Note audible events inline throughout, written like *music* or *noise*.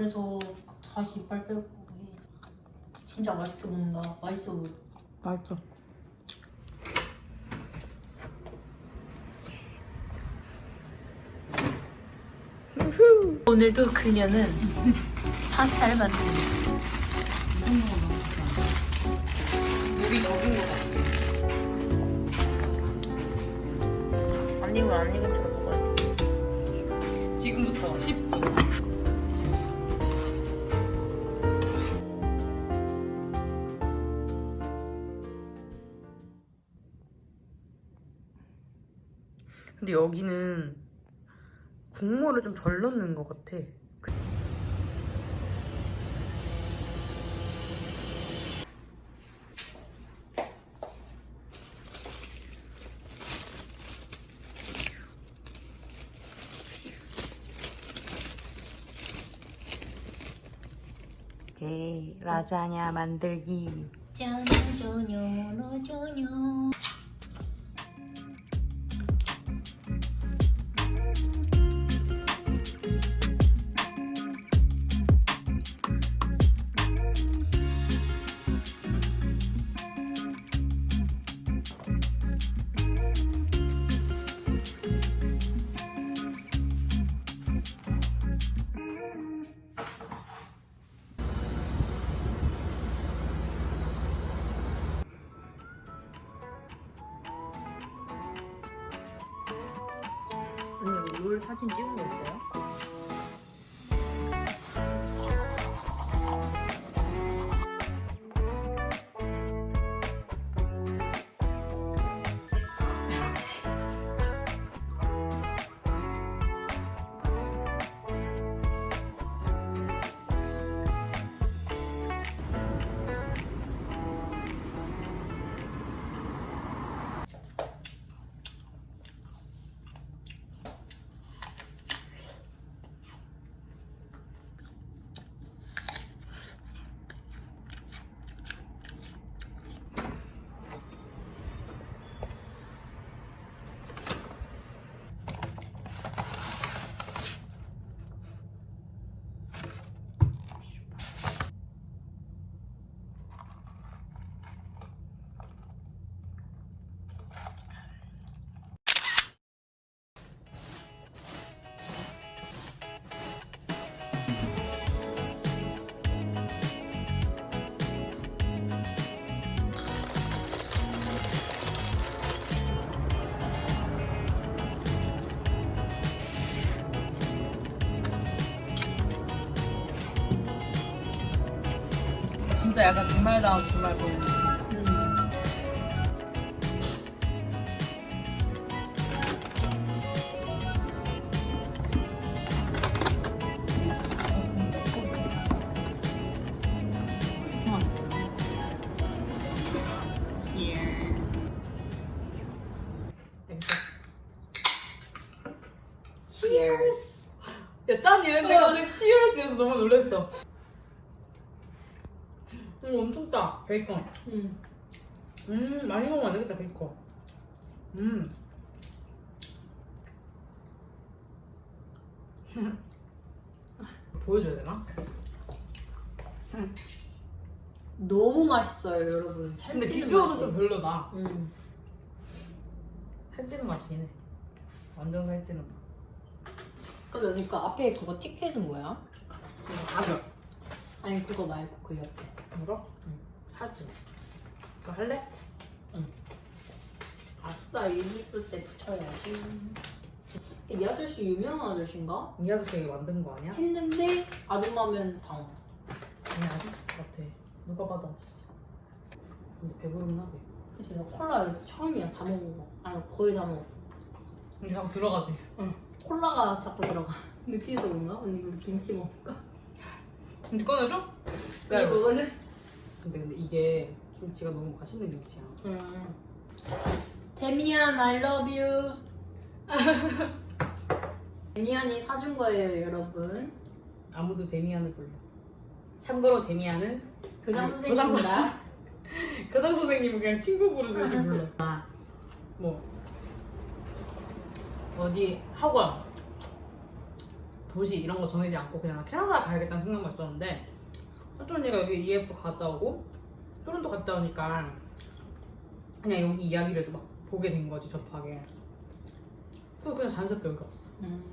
그래서 다시 이빨 빼고 진짜 맛있게 먹는다. 맛있어 보여. 맛있어. 오늘도 그녀는 파스타를 만듭니다. 물이 적은 거 같아. 안 익은 안 익은 처 근데 여기는 국물을 좀 덜 넣는 것 같아. 오케이, 라자냐 만들기. 짜녀 로저녀 롤 사진 찍은 거 있어요? 진짜 약간 주말다운 주말 보는. Cheers. 야, 짠! 이랬는데 어. 갑자기 치얼스여서 너무 놀랐어. 음, 엄청 짜. 베이컨. 음. 음, 많이 먹으면 안 되겠다, 베이컨. 음. *laughs* 보여줘야 되나? 너무 맛있어요, 여러분. 근데 살찌는 비주얼은 맛이. 좀 별로다. 음. 살찌는 맛이긴 해. 완전 살찌는 맛. 근데 언니 그 앞에 그거 티켓은 뭐야? 가격. 아니 그거 말고 그 옆에. 이거? 응. 하지. 그거 할래? 아싸 일기쓸 때 붙여야지. 이 아저씨 유명한 아저씨인가? 이 아저씨가 만든 거 아니야? 했는데 아줌마면 당황. 아니, 아저씨 같아. 누가 봐도 아저씨. 근데 배부르긴 하지. 그치 나 콜라 처음이야 다 먹은 거. 아니 거의 다 먹었어. 근데 자꾸 들어가지. 콜라가 자꾸 들어가. *laughs* 느끼해서 그런가? 언니 우리 김치 먹을까? 근데 *laughs* 꺼내줘? 네, 네. 먹었네. 근데, 근데 이게 김치가 너무 맛있는 김치야. 음. 데미안 I love you. *laughs* 데미안이 사준 거예요 여러분. 아무도 데미안을 몰라. 참고로 데미안은 교장 선생님입니다. 교장 선생님은 그냥 친구 부르듯이 불러. 뭐 어디 학원 도시 이런 거 정해지 않고 그냥 캐나다 가야겠다는 생각만 있었는데 사촌 언니가 여기 EF 갔다 오고 토론토 갔다 오니까 그냥 여기 이야기를 막 보게 된 거지 접하게 그래서 그냥 자연스럽게 여기 왔어 음,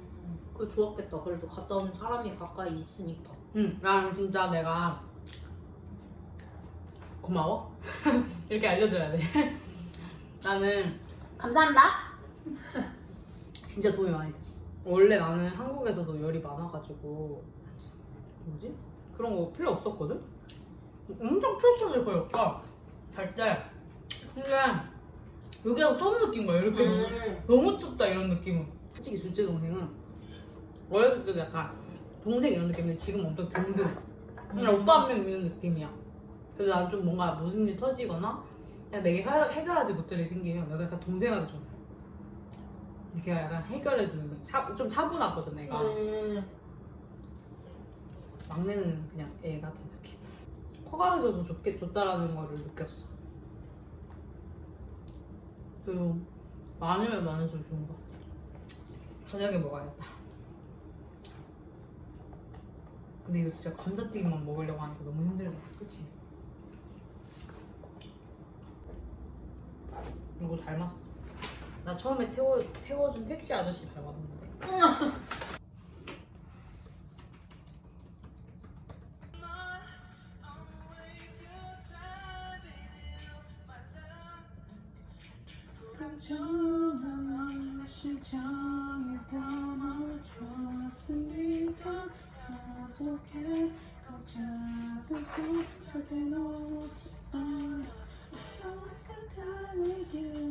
그 좋았겠다. 그래도 갔다 온 사람이 가까이 있으니까. 응, 난 진짜 내가 고마워 *laughs* 이렇게 알려줘야 돼 *laughs* 나는 감사합니다. *laughs* 진짜 도움이 많이 됐어. 원래 나는 한국에서도 열이 많아가지고 뭐지? 그런 거 필요 없었거든? 엄청 적 거의 없다. 잘 때. 근데 여기 와서 처음 느낀 거야. 이렇게 음. 너무 춥다 이런 느낌은. 솔직히 둘째 동생은 어렸을 때도 약간 동생 이런 느낌인데 지금 엄청 든든. 그냥 오빠 한 명 있는 느낌이야. 그래서 난 좀 뭔가 무슨 일 터지거나 그냥 해결- 해결하지 못할 일이 생기면 내가 약간 동생한테 좀 걔가 약간 해결해주는 거. 차, 좀 차분하거든 내가. 음. 막내는 그냥 애 같은 느낌. 커가면서도 좋게 좋다라는 거를 느꼈어. 그리고 많으면 많을수록 좋은 것 같아. 저녁에 먹어야겠다. 근데 이거 진짜 감자튀김만 먹으려고 하니까 너무 힘들다. 그치? 이거 닮았어. 나 처음에 태워, 태워준 택시 아저씨 닮았는데. *laughs* 전화 심장이 담아줬으니까 가족의 걱정에서 절대 놓지 않아 So it's good time again